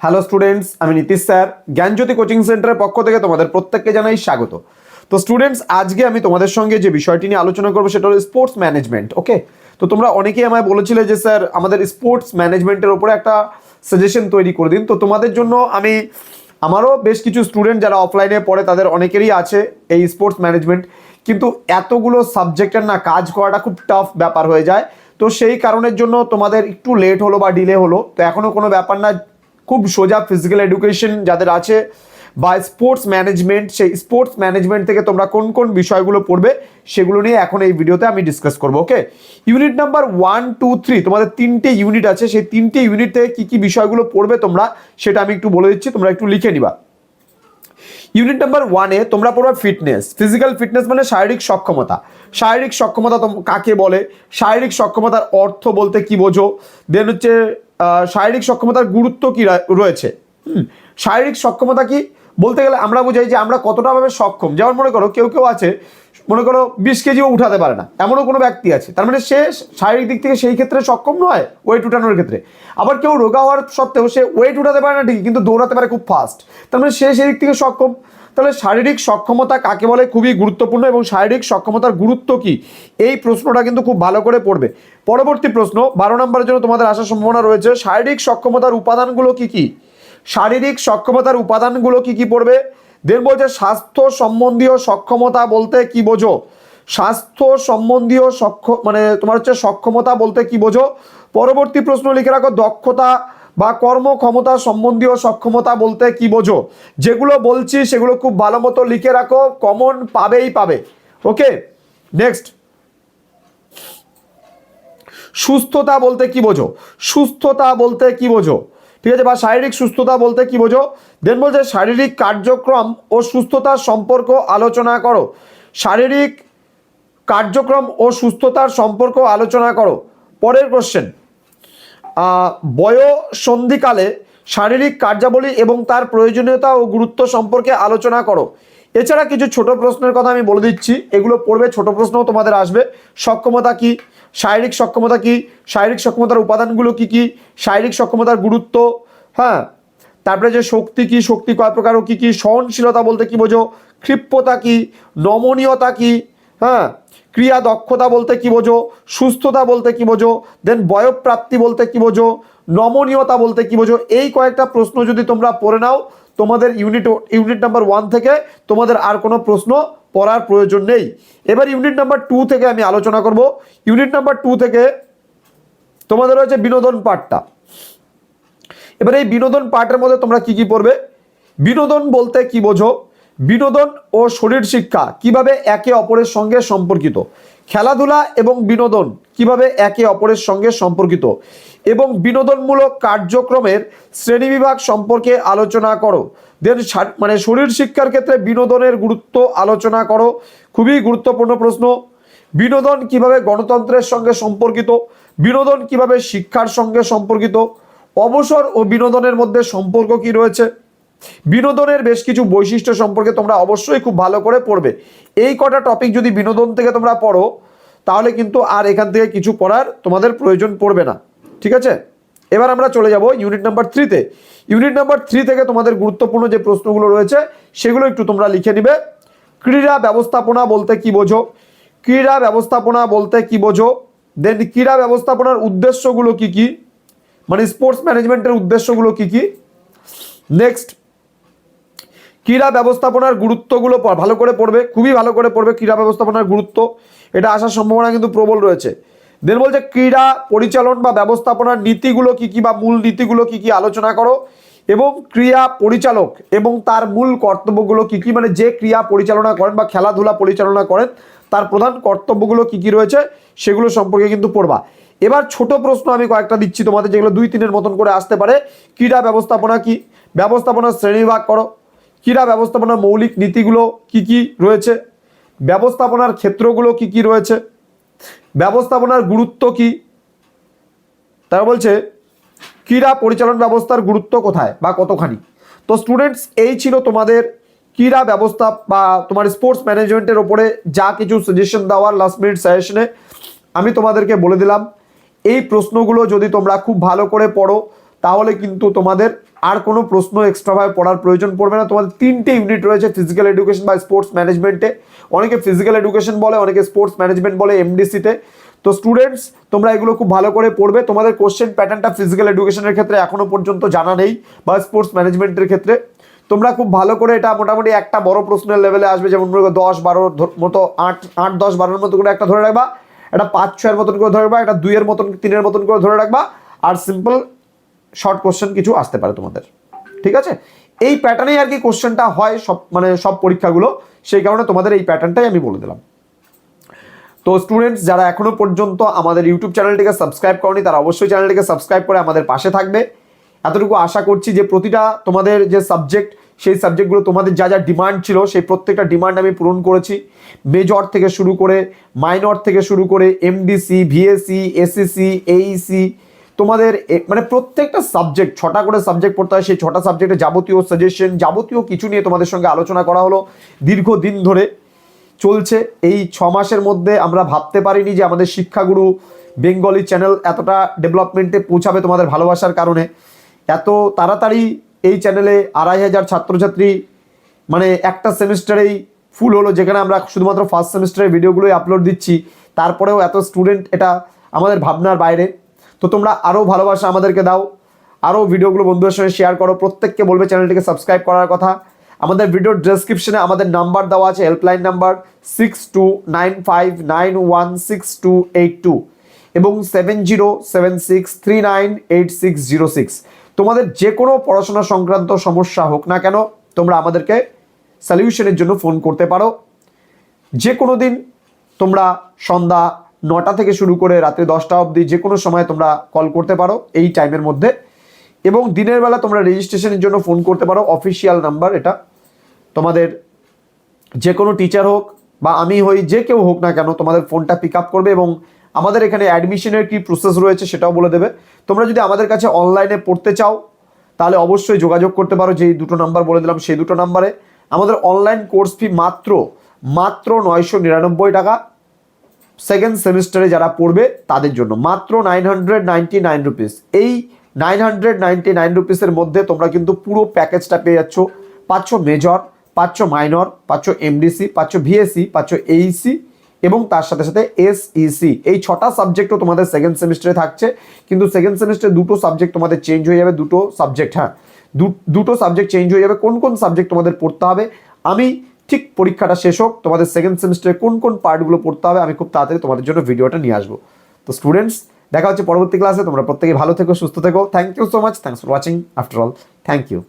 Hello students আমি Nitish sir. জ্ঞানজ্যোতি coaching সেন্টারের পক্ষ থেকে তোমাদের প্রত্যেককে জানাই স্বাগত। তো স্টুডেন্টস আজকে আমি তোমাদের সঙ্গে যে বিষয়টি নিয়ে আলোচনা করব সেটা হলো স্পোর্টস ম্যানেজমেন্ট ওকে তো, তোমরা অনেকেই আমায় বলেছিলে যে, স্যার, আমাদের স্পোর্টস ম্যানেজমেন্টের উপরে একটা সাজেশন তৈরি করে দিন। তো, তোমাদের জন্য আমি, আমারও বেশ কিছু স্টুডেন্ট যারা অফলাইনে পড়ে, তাদের অনেকেরই আছে এই স্পোর্টস ম্যানেজমেন্ট কিন্তু এতগুলো সাবজেক্টের না কাজ করাটা খুব টাফ ব্যাপার হয়ে যায়। তো, সেই কারণের জন্য তোমাদের একটু লেট হলো বা ডিলে হলো। তো এখনও কোনো ব্যাপার না। খুব সোজা ফিজিক্যাল এডুকেশন যাদের আছে বা স্পোর্টস ম্যানেজমেন্ট সেই স্পোর্টস ম্যানেজমেন্ট থেকে তোমরা কোন কোন বিষয়গুলো পড়বে সেগুলো নিয়ে এখন এই ভিডিওতে আমি ডিসকাস করব okay unit number one two three তোমাদের তিনটে ইউনিট আছে, সেই তিনটে ইউনিট থেকে কী কী বিষয়গুলো পড়বে তোমরা সেটা আমি একটু বলে দিচ্ছি, তোমরা একটু লিখে নিবা। ইউনিট নাম্বার ওয়ানে তোমরা পড়বে ফিটনেস ফিজিক্যাল ফিটনেস মানে শারীরিক সক্ষমতা। শারীরিক সক্ষমতা কাকে বলে? শারীরিক সক্ষমতার অর্থ বলতে কি বোঝো? দেন হচ্ছে শারীরিক সক্ষমতার গুরুত্ব কি রয়েছে? শারীরিক সক্ষমতা কি? বলতে গেলে আমরা বুঝাই যে আমরা কতটা ভাবে সক্ষম। যেমন মনে করো কেউ কেউ আছে, মনে করো বিশ কেজিও উঠাতে পারে না, এমনও কোনো ব্যক্তি আছে। তার মানে সে শারীরিক দিক থেকে সেই ক্ষেত্রে সক্ষম নয় ওয়েট উঠানোর ক্ষেত্রে। আবার কেউ রোগা হওয়ার সত্ত্বেও সে ওয়েট উঠাতে পারে না ঠিকই, কিন্তু দৌড়াতে পারে খুব ফাস্ট তার মানে সে সেই দিক থেকে সক্ষম। তাহলে শারীরিক সক্ষমতা কাকে বলে? খুবই গুরুত্বপূর্ণ এবং শারীরিক সক্ষমতার গুরুত্ব কি? এই প্রশ্নটা কিন্তু খুব ভালো করে পড়বে। পরবর্তী প্রশ্ন, বারো নম্বরের জন্য তোমাদের আসার সম্ভাবনা রয়েছে। শারীরিক সক্ষমতার উপাদানগুলো কি কি? শারীরিক সক্ষমতার উপাদানগুলো কি কি পড়বে? দেন বলছে স্বাস্থ্য সম্বন্ধীয় সক্ষমতা বলতে কি বোঝো? স্বাস্থ্য সম্বন্ধীয় সক্ষ মানে তোমার হচ্ছে সক্ষমতা বলতে কি বোঝো? পরবর্তী প্রশ্ন লিখে রাখো, দক্ষতা বা কর্মক্ষমতা সম্বন্ধীয় সক্ষমতা বলতে কি বোঝো? যেগুলো বলছি সেগুলো খুব ভালো মতো লিখে রাখো, কমন পাবেই পাবে। ওকে? নেক্সট। সুস্থতা বলতে কি বোঝো? সুস্থতা বলতে কি বোঝো? ঠিক আছে বা শারীরিক সুস্থতা বলতে কি বোঝো? দেন বলছে শারীরিক কার্যক্রম ও সুস্থতার সম্পর্ক আলোচনা করো। শারীরিক কার্যক্রম ও সুস্থতার সম্পর্ক আলোচনা করো। পরের কোশ্চেন বয়সন্ধিকালে শারীরিক কার্যাবলী এবং তার প্রয়োজনীয়তা ও গুরুত্ব সম্পর্কে আলোচনা করো। এছাড়া কিছু ছোট প্রশ্নের কথা আমি বলে দিচ্ছি। এগুলো পড়বে, ছোট প্রশ্নও তোমাদের আসবে। সক্ষমতা কি? শারীরিক সক্ষমতা কি? শারীরিক সক্ষমতার উপাদানগুলো কি কি? শারীরিক সক্ষমতার গুরুত্ব হ্যাঁ? তারপরে যে শক্তি কি? শক্তি কয় প্রকার ও কি কি? সহনশীলতা বলতে কি বোঝো? ক্ষিপ্রতা কি? নমনীয়তা কি? হ্যাঁ? ক্রিয়া দক্ষতা বলতে কি বোঝো? সুস্থতা বলতে কি বোঝো? দেন বয়প্রাপ্তি বলতে কি বোঝো? নমনীয়তা বলতে কি বোঝো? এই কয়েকটা প্রশ্ন যদি তোমরা পড়ে নাও, তোমাদের ইউনিট ইউনিট নাম্বার ওয়ান থেকে তোমাদের আর কোনো প্রশ্ন পড়ার প্রয়োজন নেই। এবার ইউনিট নাম্বার টু থেকে আমি আলোচনা করব। ইউনিট নাম্বার টু থেকে তোমাদের রয়েছে বিনোদন পাঠটা। এবার এই বিনোদন পাঠের মধ্যে তোমরা কি কি পড়বে? বিনোদন বলতে কি বোঝো? বিনোদন ও শরীর শিক্ষা কীভাবে একে অপরের সঙ্গে সম্পর্কিত? খেলাধুলা এবং বিনোদন কীভাবে একে অপরের সঙ্গে সম্পর্কিত এবং বিনোদনমূলক কার্যক্রমের শ্রেণীবিভাগ সম্পর্কে আলোচনা করো। দেন মানে শরীর শিক্ষার ক্ষেত্রে বিনোদনের গুরুত্ব আলোচনা করো। খুবই গুরুত্বপূর্ণ প্রশ্ন। বিনোদন কীভাবে গণতন্ত্রের সঙ্গে সম্পর্কিত? বিনোদন কীভাবে শিক্ষার সঙ্গে সম্পর্কিত? অবসর ও বিনোদনের মধ্যে সম্পর্ক কি রয়েছে? বিনোদনের বেশ কিছু বৈশিষ্ট্য সম্পর্কে তোমরা অবশ্যই খুব ভালো করে পড়বে। এই কটা টপিক যদি বিনোদন থেকে তোমরা পড়ো, তাহলে কিন্তু আর এখান থেকে কিছু পড়ার তোমাদের প্রয়োজন পড়বে না। ঠিক আছে? এবার আমরা চলে যাব ইউনিট নাম্বার থ্রিতে ইউনিট নাম্বার থ্রি থেকে তোমাদের গুরুত্বপূর্ণ যে প্রশ্নগুলো রয়েছে, সেগুলো একটু তোমরা লিখে নিবে। ক্রীড়া ব্যবস্থাপনা বলতে কি বোঝো? ক্রীড়া ব্যবস্থাপনা বলতে কি বোঝো? দেন ক্রীড়া ব্যবস্থাপনার উদ্দেশ্যগুলো কি কি? মানে স্পোর্টস ম্যানেজমেন্টের উদ্দেশ্যগুলো কি কি? নেক্সট ক্রীড়া ব্যবস্থাপনার গুরুত্বগুলো ভালো করে পড়বে, খুবই ভালো করে পড়বে ক্রীড়া ব্যবস্থাপনার গুরুত্ব। এটা আসার সম্ভাবনা কিন্তু প্রবল রয়েছে। দেন বলছে ক্রীড়া পরিচালন বা ব্যবস্থাপনার নীতিগুলো কি কি বা মূল নীতিগুলো কি কি আলোচনা করো, এবং ক্রিয়া পরিচালক এবং তার মূল কর্তব্যগুলো কি কি মানে যে ক্রিয়া পরিচালনা করেন বা খেলাধুলা পরিচালনা করেন, তার প্রধান কর্তব্যগুলো কি কি রয়েছে, সেগুলো সম্পর্কে কিন্তু পড়বা। এবার ছোট প্রশ্ন আমি কয়েকটা দিচ্ছি তোমাদের, যেগুলো দুই তিনের মতন করে আসতে পারে। ক্রীড়া ব্যবস্থাপনা কি? ব্যবস্থাপনার শ্রেণীবিভাগ করো। ক্রীড়া ব্যবস্থাপনার মৌলিক নীতিগুলো কি কি রয়েছে? ব্যবস্থাপনার ক্ষেত্রগুলো কি কি রয়েছে? ব্যবস্থাপনার গুরুত্ব কি? তারা বলছে, ক্রীড়া পরিচালন ব্যবস্থার গুরুত্ব কোথায় বা কতখানি? তো স্টুডেন্টস এই ছিল তোমাদের ক্রীড়া ব্যবস্থা বা তোমার স্পোর্টস ম্যানেজমেন্টের ওপরে যা কিছু সাজেশন দেওয়ার লাস্ট মিনিট সাজেশনে আমি তোমাদেরকে বলে দিলাম। এই প্রশ্নগুলো যদি তোমরা খুব ভালো করে পড়ো তাহলে কিন্তু তোমাদের আর কোনো প্রশ্ন এক্সট্রাভাবে পড়ার প্রয়োজন পড়বে না। তোমাদের তিনটে ইউনিট রয়েছে ফিজিক্যাল এডুকেশন বা স্পোর্টস ম্যানেজমেন্টে অনেকে ফিজিক্যাল এডুকেশন বলে, অনেকে স্পোর্টস ম্যানেজমেন্ট বলে এমডিসিতে তো। স্টুডেন্টস তোমরা এগুলো খুব ভালো করে পড়বে। তোমাদের কোশ্চেন প্যাটার্নটা ফিজিক্যাল এডুকেশনের ক্ষেত্রে এখনও পর্যন্ত জানা নেই বা স্পোর্টস ম্যানেজমেন্টের ক্ষেত্রে। তোমরা খুব ভালো করে এটা মোটামুটি একটা বড় প্রশ্নের লেভেলে আসবে, যেমন দশ বারো মতো আট আট, দশ, বারোর মতো করে একটা ধরে রাখবা। একটা পাঁচ, ছয়ের মতন করে ধরে রাখবা, একটা দুইয়ের মতন, তিনের মতন করে ধরে রাখবা। আর সিম্পল শর্ট কোশ্চেন কিছু আসতে পারে তোমাদের। ঠিক আছে? এই প্যাটার্নেই আর কি কোশ্চেনটা হয় সব মানে সব পরীক্ষাগুলো, সেই কারণে তোমাদের এই প্যাটার্নটাই আমি বলে দিলাম। তো স্টুডেন্টস যারা এখনও পর্যন্ত আমাদের ইউটিউব চ্যানেলটিকে সাবস্ক্রাইব করনি, তারা অবশ্যই চ্যানেলটিকে সাবস্ক্রাইব করে আমাদের পাশে থাকবে। এতটুকু আশা করছি যে প্রতিটা তোমাদের যে সাবজেক্ট সেই সাবজেক্টগুলো তোমাদের যা যা ডিমান্ড ছিল, সেই প্রত্যেকটা ডিমান্ড আমি পূরণ করেছি। মেজর থেকে শুরু করে মাইনর থেকে শুরু করে এমডিসি ভিএসসি এসএসসি এইসি তোমাদের মানে প্রত্যেকটা সাবজেক্ট ছটা করে সাবজেক্ট পড়তে হয়, সেই ছটা সাবজেক্টে যাবতীয় সাজেশন যাবতীয় কিছু নিয়ে তোমাদের সঙ্গে আলোচনা করা হলো দীর্ঘদিন ধরে। চলছে। এই ছ মাসের মধ্যে আমরা ভাবতে পারিনি যে আমাদের শিক্ষাগুরু বেঙ্গলি চ্যানেল এতটা ডেভেলপমেন্টে পৌঁছাবে তোমাদের ভালোবাসার কারণে। এত তাড়াতাড়ি এই চ্যানেলে আড়াই হাজার ছাত্রছাত্রী মানে একটা সেমিস্টারেই ফুল হলো, যেখানে আমরা শুধুমাত্র ফার্স্ট সেমিস্টারের ভিডিওগুলোই আপলোড দিচ্ছি। তারপরেও এত স্টুডেন্ট এটা আমাদের ভাবনার বাইরে। তো তোমরা আরও ভালোবাসা আমাদেরকে দাও আরও ভিডিওগুলো বন্ধুদের সঙ্গে শেয়ার করো, প্রত্যেককে বলবে চ্যানেলটিকে সাবস্ক্রাইব করার কথা। আমাদের ভিডিওর ডেসক্রিপশনে আমাদের নাম্বার দেওয়া আছে helpline number six two nine five nine one six two eight two এবং seven zero seven six three nine eight six zero six তোমাদের যে কোনো পড়াশোনা সংক্রান্ত সমস্যা হোক না কেন, তোমরা আমাদেরকে সলিউশনের জন্য ফোন করতে পারো। যে কোনো দিন তোমরা সন্ধ্যা নটা থেকে শুরু করে রাত্রি দশটা অবধি যে কোনো সময় তোমরা কল করতে পারো এই টাইমের মধ্যে। এবং দিনের বেলা তোমরা রেজিস্ট্রেশনের জন্য ফোন করতে পারো অফিসিয়াল নাম্বার এটা। তোমাদের যে কোনো টিচার হোক বা আমি হই, যে কেউ হোক না কেন তোমাদের ফোনটা পিক আপ করবে এবং আমাদের এখানে অ্যাডমিশনের কি প্রসেস রয়েছে সেটাও বলে দেবে। তোমরা যদি আমাদের কাছে অনলাইনে পড়তে চাও, তাহলে অবশ্যই যোগাযোগ করতে পারো, যেই দুটো নাম্বার বলে দিলাম সেই দুটো নাম্বারে আমাদের অনলাইন কোর্স ফি মাত্র মাত্র নয়শো নিরানব্বই টাকা। সেকেন্ড সেমিস্টারে যারা পড়বে, তাদের জন্য। মাত্র nine hundred ninety nine rupees এই নাইন হান্ড্রেড নাইনটি নাইন রুপিসের মধ্যে তোমরা কিন্তু পুরো প্যাকেজটা পেয়ে যাচ্ছ। পাচ্ছ মেজর পাচ্ছ মাইনর পাচ্ছ এমডিসি পাচ্ছ ভিএসসি পাচ্ছ এইসি এবং তার সাথে সাথে এসইসি এই ছটা সাবজেক্টও তোমাদের সেকেন্ড সেমিস্টারে থাকছে। কিন্তু সেকেন্ড সেমিস্টারে দুটো সাবজেক্ট তোমাদের চেঞ্জ হয়ে যাবে, দুটো সাবজেক্ট হ্যাঁ। দুটো সাবজেক্ট চেঞ্জ হয়ে যাবে। কোন কোন সাবজেক্ট তোমাদের পড়তে হবে? আমি ঠিক পরীক্ষাটা শেষ হোক, তোমাদের সেকেন্ড সেমিস্টারে কোন কোন পার্টগুলো পড়তে হবে, আমি খুব তাড়াতাড়ি তোমাদের জন্য ভিডিওটা নিয়ে আসব। তো স্টুডেন্টস দেখা হচ্ছে পরবর্তী ক্লাসে তোমরা প্রত্যেকে ভালো থেকো, সুস্থ থেকো। Thank you so much thanks for watching after all thank you